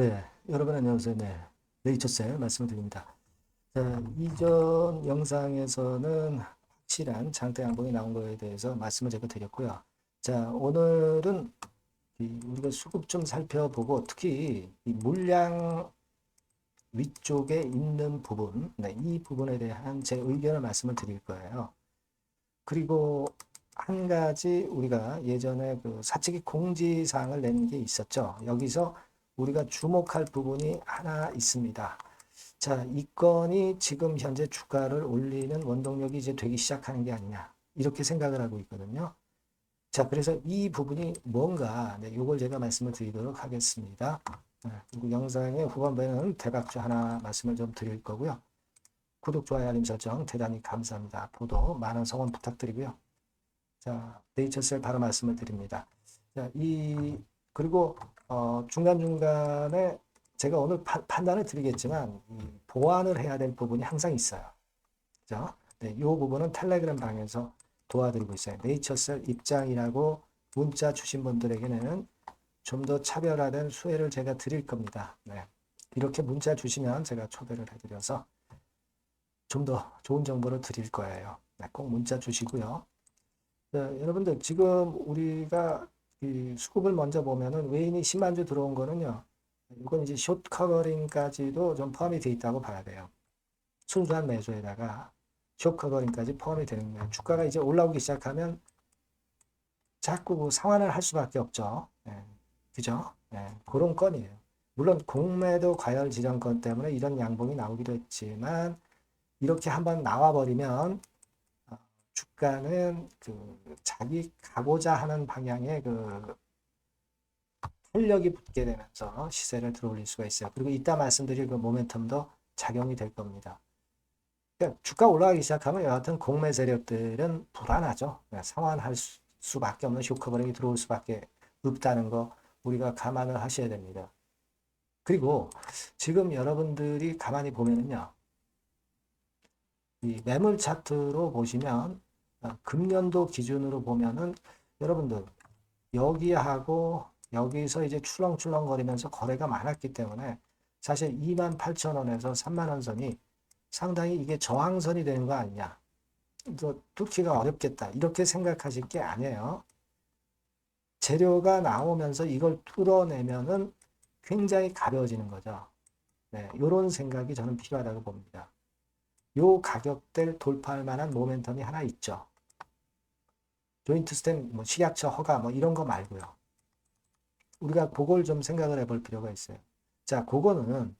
네, 여러분 안녕하세요. 네, 네이처셀 말씀을 드립니다. 자, 이전 영상에서는 확실한 장대 양봉이 나온 거에 대해서 말씀을 제가 드렸고요. 자, 오늘은 이 우리가 수급 좀 살펴보고 특히 이 물량 위쪽에 있는 부분, 네, 이 부분에 대한 제 의견을 말씀을 드릴 거예요. 그리고 한 가지 우리가 예전에 그 사측이 공지사항을 낸 게 있었죠. 여기서 우리가 주목할 부분이 하나 있습니다. 자, 이 건이 지금 현재 주가를 올리는 원동력이 이제 되기 시작하는 게 아니냐. 이렇게 생각을 하고 있거든요. 자, 그래서 이 부분이 뭔가, 네, 요걸 제가 말씀을 드리도록 하겠습니다. 네, 그리고 영상의 후반부에는 대각주 하나 말씀을 좀 드릴 거고요. 구독, 좋아요, 알림 설정 대단히 감사합니다. 보도 많은 성원 부탁드리고요. 자, 네이처셀 바로 말씀을 드립니다. 자, 이, 그리고 어, 중간중간에 제가 오늘 파- 판단을 드리겠지만 이 보완을 해야 될 부분이 항상 있어요. 그죠? 네, 이 부분은 텔레그램 방에서 도와드리고 있어요. 네이처셀 입장이라고 문자 주신 분들에게는 좀 더 차별화된 수혜를 제가 드릴 겁니다. 네. 이렇게 문자 주시면 제가 초대를 해드려서 좀 더 좋은 정보를 드릴 거예요. 네, 꼭 문자 주시고요. 네, 여러분들 지금 우리가 이 수급을 먼저 보면은 외인이 10만 주 들어온 거는요. 이건 이제 숏 커버링까지도 좀 포함이 돼 있다고 봐야 돼요. 순수한 매수에다가 숏 커버링까지 포함이 되는 거예요. 주가가 이제 올라오기 시작하면 자꾸 그 상환을 할 수밖에 없죠. 예, 그죠? 예, 그런 건이에요. 물론 공매도 과열 지정권 때문에 이런 양봉이 나오기도 했지만 이렇게 한번 나와버리면 어, 주가는 그 자기 가고자 하는 방향의 그 탄력이 붙게 되면서 시세를 들어올릴 수가 있어요. 그리고 이따 말씀드릴 그 모멘텀도 작용이 될 겁니다. 그러니까 주가 올라가기 시작하면 여하튼 공매 세력들은 불안하죠. 그냥 상환할 수, 수밖에 없는 쇼크버링이 들어올 수밖에 없다는 거 우리가 감안을 하셔야 됩니다. 그리고 지금 여러분들이 가만히 보면은요. 이 매물 차트로 보시면 어, 금년도 기준으로 보면은 여러분들 여기하고 여기서 이제 출렁출렁 거리면서 거래가 많았기 때문에 사실 28,000원에서 3만 원 선이 상당히 이게 저항선이 되는 거 아니냐. 또 뚫기가 어렵겠다. 이렇게 생각하실 게 아니에요. 재료가 나오면서 이걸 뚫어내면은 굉장히 가벼워지는 거죠. 네, 이런 생각이 저는 필요하다고 봅니다. 요 가격대를 돌파할 만한 모멘텀이 하나 있죠. 조인트 스템, 뭐 식약처 허가 뭐 이런 거 말고요. 우리가 그걸 좀 생각을 해볼 필요가 있어요. 자, 그거는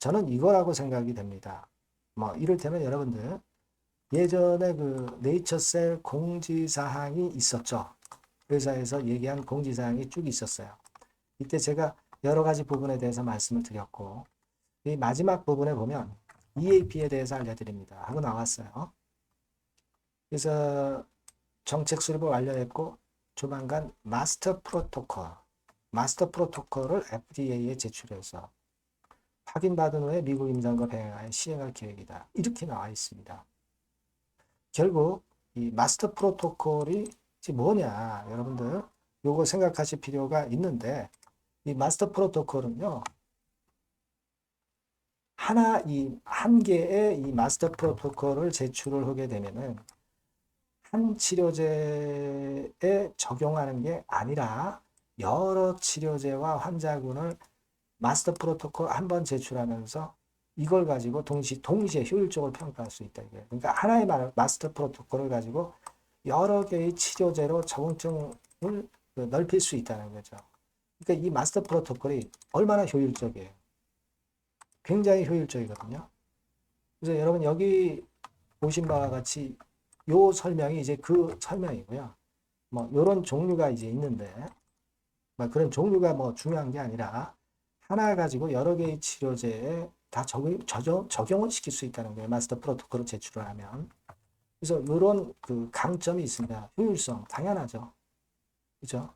저는 이거라고 생각이 됩니다. 뭐 이를테면 여러분들 예전에 그 네이처셀 공지사항이 있었죠. 회사에서 얘기한 공지사항이 쭉 있었어요. 이때 제가 여러 가지 부분에 대해서 말씀을 드렸고 이 마지막 부분에 보면 EAP에 대해서 알려드립니다. 하고 나왔어요. 그래서 정책 수립을 완료했고 조만간 마스터 프로토콜, 마스터 프로토콜을 FDA에 제출해서 확인받은 후에 미국 임상과 병행하여 시행할 계획이다. 이렇게 나와 있습니다. 결국 이 마스터 프로토콜이 뭐냐, 여러분들 요거 생각하실 필요가 있는데 이 마스터 프로토콜은요. 하나 이 한 개의 이 마스터 프로토콜을 제출을 하게 되면은 한 치료제에 적용하는 게 아니라 여러 치료제와 환자군을 마스터 프로토콜 한 번 제출하면서 이걸 가지고 동시 동시에 효율적으로 평가할 수 있다 이게. 그러니까 하나의 마- 마스터 프로토콜을 가지고 여러 개의 치료제로 적응증을 넓힐 수 있다는 거죠. 그러니까 이 마스터 프로토콜이 얼마나 효율적이에요. 굉장히 효율적이거든요. 그래서 여러분 여기 보신 바와 같이 요 설명이 이제 그 설명이고요. 뭐 요런 종류가 이제 있는데 뭐 그런 종류가 뭐 중요한 게 아니라 하나 가지고 여러 개의 치료제에 다 적용, 적용, 적용을 시킬 수 있다는 거예요. 마스터 프로토콜을 제출을 하면. 그래서 이런 그 강점이 있습니다. 효율성 당연하죠. 그죠?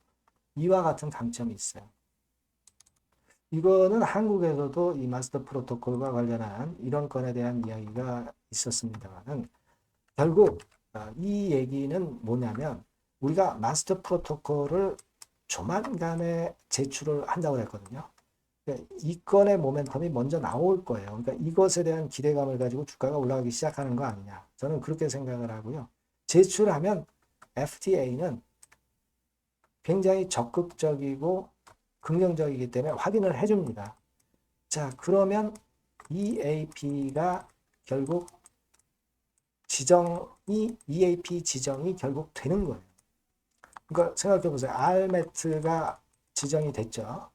이와 같은 강점이 있어요. 이거는 한국에서도 이 마스터 프로토콜과 관련한 이런 건에 대한 이야기가 있었습니다만은 결국 아, 이 얘기는 뭐냐면 우리가 마스터 프로토콜을 조만간에 제출을 한다고 했거든요. 그러니까 이 건의 모멘텀이 먼저 나올 거예요. 그러니까 이것에 대한 기대감을 가지고 주가가 올라가기 시작하는 거 아니냐. 저는 그렇게 생각을 하고요. 제출하면 FTA는 굉장히 적극적이고 긍정적이기 때문에 확인을 해줍니다. 자, 그러면 EAP가 결국 지정이 EAP 지정이 결국 되는 거예요. 그러니까 생각해 보세요. RMET가 지정이 됐죠.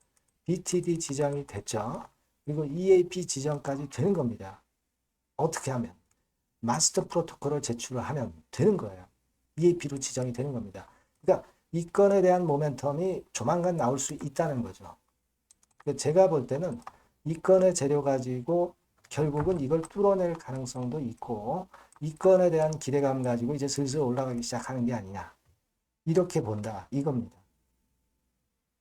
BTD 지정이 됐죠. 그리고 EAP 지정까지 되는 겁니다. 어떻게 하면 마스터 프로토콜을 제출을 하면 되는 거예요. EAP로 지정이 되는 겁니다. 그러니까 이 건에 대한 모멘텀이 조만간 나올 수 있다는 거죠. 제가 볼 때는 이 건의 재료 가지고 결국은 이걸 뚫어낼 가능성도 있고 이 건에 대한 기대감 가지고 이제 슬슬 올라가기 시작하는 게 아니냐. 이렇게 본다. 이겁니다.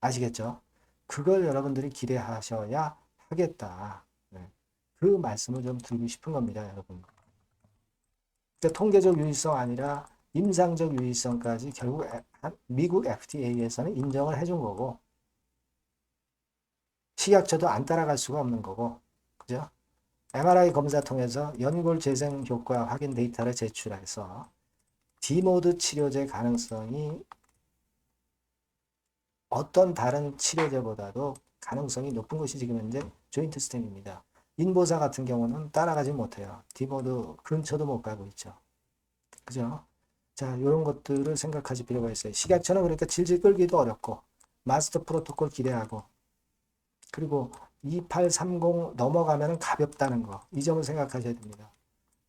아시겠죠? 그걸 여러분들이 기대하셔야 하겠다. 네. 그 말씀을 좀 드리고 싶은 겁니다, 여러분. 그러니까 통계적 유의성 아니라 임상적 유의성까지 결국 에- 미국 FDA에서는 인정을 해준 거고 식약처도 안 따라갈 수가 없는 거고 그죠? MRI 검사 통해서 연골 재생 효과 확인 데이터를 제출해서 디모드 치료제 가능성이 어떤 다른 치료제보다도 가능성이 높은 것이 지금 현재 조인트 스템입니다. 인보사 같은 경우는 따라가지 못해요. 디모드 근처도 못 가고 있죠. 그죠? 자, 이런 것들을 생각하실 필요가 있어요. 식약처는 그러니까 질질 끌기도 어렵고 마스터 프로토콜 기대하고 그리고 2830 넘어가면 가볍다는 거. 이 점을 생각하셔야 됩니다.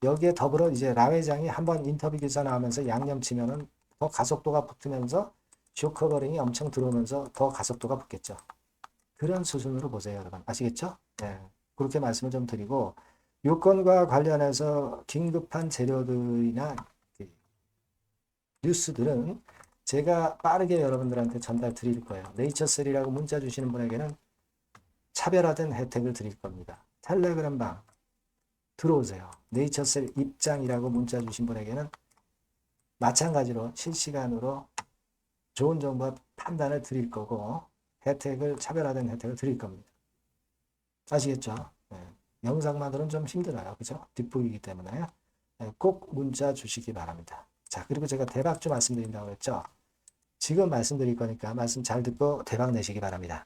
여기에 더불어 이제 라 회장이 한번 인터뷰 기사 나오면서 양념 치면은 더 가속도가 붙으면서 쇼커버링이 엄청 들어오면서 더 가속도가 붙겠죠. 그런 수준으로 보세요, 여러분. 아시겠죠? 네. 그렇게 말씀을 좀 드리고 요건과 관련해서 긴급한 재료들이나 그 뉴스들은 제가 빠르게 여러분들한테 전달 드릴 거예요. 네이처셀이라고 문자 주시는 분에게는 차별화된 혜택을 드릴 겁니다. 텔레그램 방 들어오세요. 네이처셀 입장이라고 문자 주신 분에게는 마찬가지로 실시간으로 좋은 정보 판단을 드릴 거고 혜택을 차별화된 혜택을 드릴 겁니다. 아시겠죠? 네. 영상만으로는 좀 힘들어요. 그죠? 뒷부이기 때문에 네, 꼭 문자 주시기 바랍니다. 자, 그리고 제가 대박주 말씀드린다고 했죠? 지금 말씀드릴 거니까 말씀 잘 듣고 대박 내시기 바랍니다.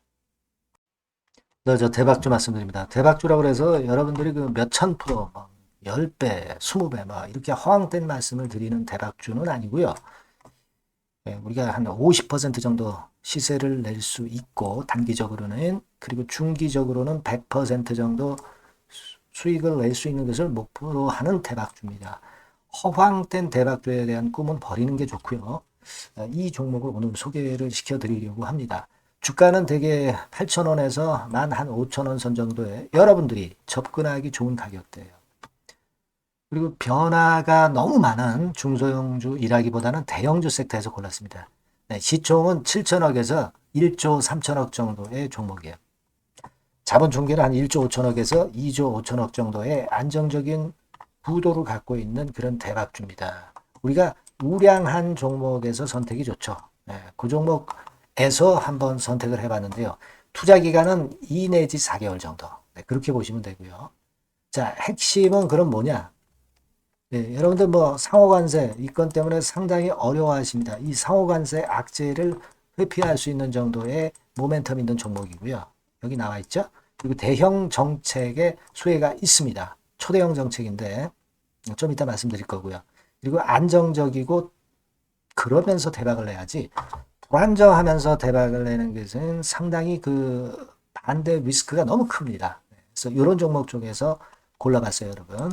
네, 저 대박주 말씀드립니다. 대박주라고 해서 여러분들이 그 몇천 프로, 뭐 10배, 20배, 막 이렇게 허황된 말씀을 드리는 대박주는 아니고요. 예, 우리가 한 50% 정도 시세를 낼 수 있고, 단기적으로는, 그리고 중기적으로는 100% 정도 수- 수익을 낼 수 있는 것을 목표로 하는 대박주입니다. 허황된 대박주에 대한 꿈은 버리는 게 좋고요. 어, 이 종목을 오늘 소개를 시켜드리려고 합니다. 주가는 대개 8,000원에서 만 한 5,000원 선 정도에 여러분들이 접근하기 좋은 가격대예요. 그리고 변화가 너무 많은 중소형주 일하기보다는 대형주 섹터에서 골랐습니다. 네, 시총은 7천억에서 1조 3천억 정도의 종목이에요. 자본 총계는 한 1조 5천억에서 2조 5천억 정도의 안정적인 구도를 갖고 있는 그런 대박주입니다. 우리가 우량한 종목에서 선택이 좋죠. 네, 그 종목 에서 한번 선택을 해봤는데요. 투자 기간은 2 내지 4개월 정도. 네, 그렇게 보시면 되고요. 자, 핵심은 그럼 뭐냐? 네, 여러분들 뭐 상호관세 이건 때문에 상당히 어려워하십니다. 이 상호관세 악재를 회피할 수 있는 정도의 모멘텀 있는 종목이고요. 여기 나와 있죠? 그리고 대형 정책의 수혜가 있습니다. 초대형 정책인데 좀 이따 말씀드릴 거고요. 그리고 안정적이고 그러면서 대박을 내야지 불안정하면서 대박을 내는 것은 상당히 그 반대 리스크가 너무 큽니다. 그래서 이런 종목 쪽에서 골라봤어요, 여러분.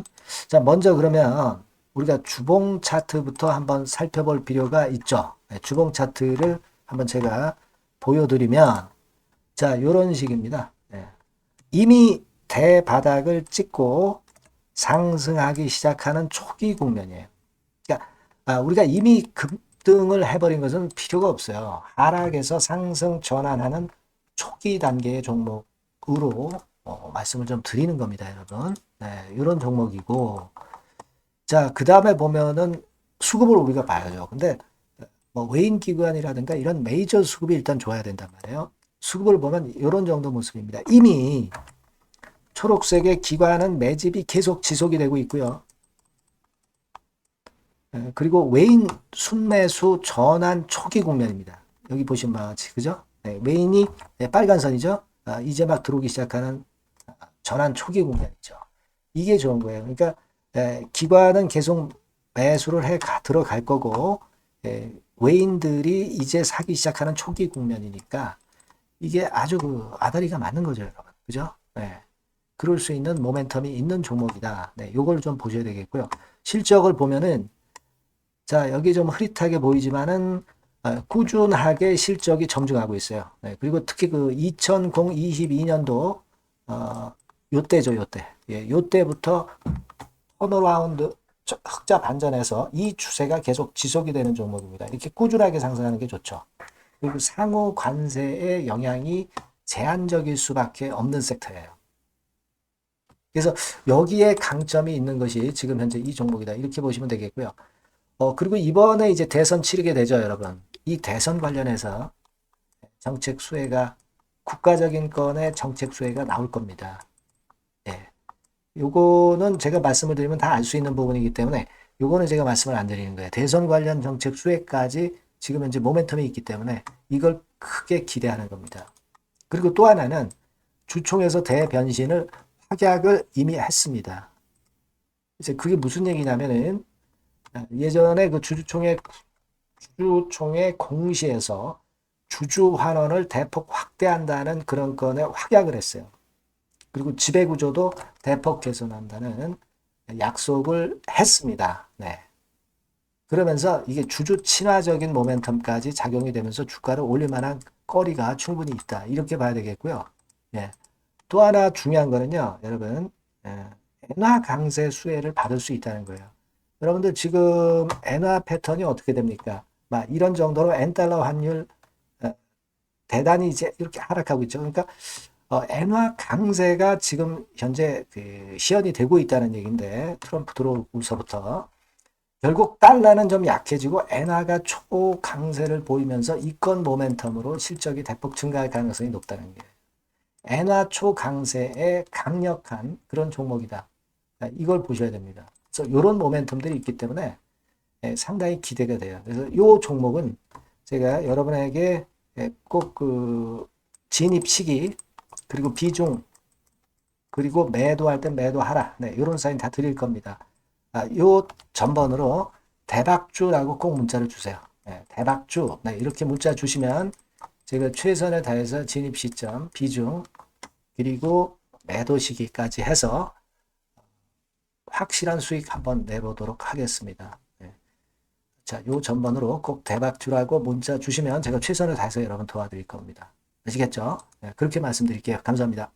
자, 먼저 그러면 우리가 주봉 차트부터 한번 살펴볼 필요가 있죠. 네, 주봉 차트를 한번 제가 보여드리면 자, 이런 식입니다. 네. 이미 대바닥을 찍고 상승하기 시작하는 초기 국면이에요. 그러니까 아, 우리가 이미 급등을 해버린 것은 필요가 없어요. 하락에서 상승 전환하는 초기 단계의 종목으로 어, 말씀을 좀 드리는 겁니다, 여러분. 네, 이런 종목이고, 자, 그 다음에 보면은 수급을 우리가 봐야죠. 근데 뭐 외인 기관이라든가 이런 메이저 수급이 일단 좋아야 된단 말이에요. 수급을 보면 이런 정도 모습입니다. 이미 초록색의 기관은 매집이 계속 지속이 되고 있고요. 예, 그리고 외인 순매수 전환 초기 국면입니다. 여기 보시면 같이 그죠? 네, 외인이 네, 빨간 선이죠. 아, 이제 막 들어오기 시작하는 전환 초기 국면이죠. 이게 좋은 거예요. 그러니까 에, 기관은 계속 매수를 해 가, 들어갈 거고 에, 외인들이 이제 사기 시작하는 초기 국면이니까 이게 아주 그 아다리가 맞는 거죠, 여러분. 그죠? 네. 그럴 수 있는 모멘텀이 있는 종목이다. 네, 요걸 좀 보셔야 되겠고요. 실적을 보면은 자, 여기 좀 흐릿하게 보이지만은 어, 꾸준하게 실적이 점증하고 있어요. 네, 그리고 특히 그 2022년도 어, 요때죠, 요때. 예, 요때부터 턴어라운드 흑자 반전해서 이 추세가 계속 지속이 되는 종목입니다. 이렇게 꾸준하게 상승하는 게 좋죠. 그리고 상호 관세의 영향이 제한적일 수밖에 없는 섹터예요. 그래서 여기에 강점이 있는 것이 지금 현재 이 종목이다. 이렇게 보시면 되겠고요. 어, 그리고 이번에 이제 대선 치르게 되죠, 여러분. 이 대선 관련해서 정책 수혜가 국가적인 건의 정책 수혜가 나올 겁니다. 예. 요거는 제가 말씀을 드리면 다 알 수 있는 부분이기 때문에 요거는 제가 말씀을 안 드리는 거예요. 대선 관련 정책 수혜까지 지금 현재 모멘텀이 있기 때문에 이걸 크게 기대하는 겁니다. 그리고 또 하나는 주총에서 대변신을 확약을 이미 했습니다. 이제 그게 무슨 얘기냐면은 예전에 그 주주총회 주주총회 공시에서 주주 환원을 대폭 확대한다는 그런 건에 확약을 했어요. 그리고 지배 구조도 대폭 개선한다는 약속을 했습니다. 네. 그러면서 이게 주주 친화적인 모멘텀까지 작용이 되면서 주가를 올릴 만한 거리가 충분히 있다. 이렇게 봐야 되겠고요. 예. 또 하나 중요한 거는요, 여러분, 예. 엔화 강세 수혜를 받을 수 있다는 거예요. 여러분들 지금 엔화 패턴이 어떻게 됩니까? 막 이런 정도로 엔달러 환율 어, 대단히 이제 이렇게 하락하고 있죠. 그러니까 어, 엔화 강세가 지금 현재 그 시연이 되고 있다는 얘기인데 트럼프 들어오면서부터 결국 달러는 좀 약해지고 엔화가 초강세를 보이면서 이권 모멘텀으로 실적이 대폭 증가할 가능성이 높다는 게 엔화 초강세의 강력한 그런 종목이다. 이걸 보셔야 됩니다. 그래서 이런 모멘텀들이 있기 때문에 예, 상당히 기대가 돼요. 그래서 이 종목은 제가 여러분에게 예, 꼭그 진입 시기 그리고 비중 그리고 매도할 때 매도하라. 네, 이런 사인 다 드릴 겁니다. 아, 요 전번으로 대박주라고 꼭 문자를 주세요. 네, 대박주. 네, 이렇게 문자 주시면 제가 최선을 다해서 진입 시점, 비중, 그리고 매도 시기까지 해서 확실한 수익 한번 내보도록 하겠습니다. 네. 자, 요 전번으로 꼭 대박 주라고 문자 주시면 제가 최선을 다해서 여러분 도와드릴 겁니다. 아시겠죠? 네, 그렇게 말씀드릴게요. 감사합니다.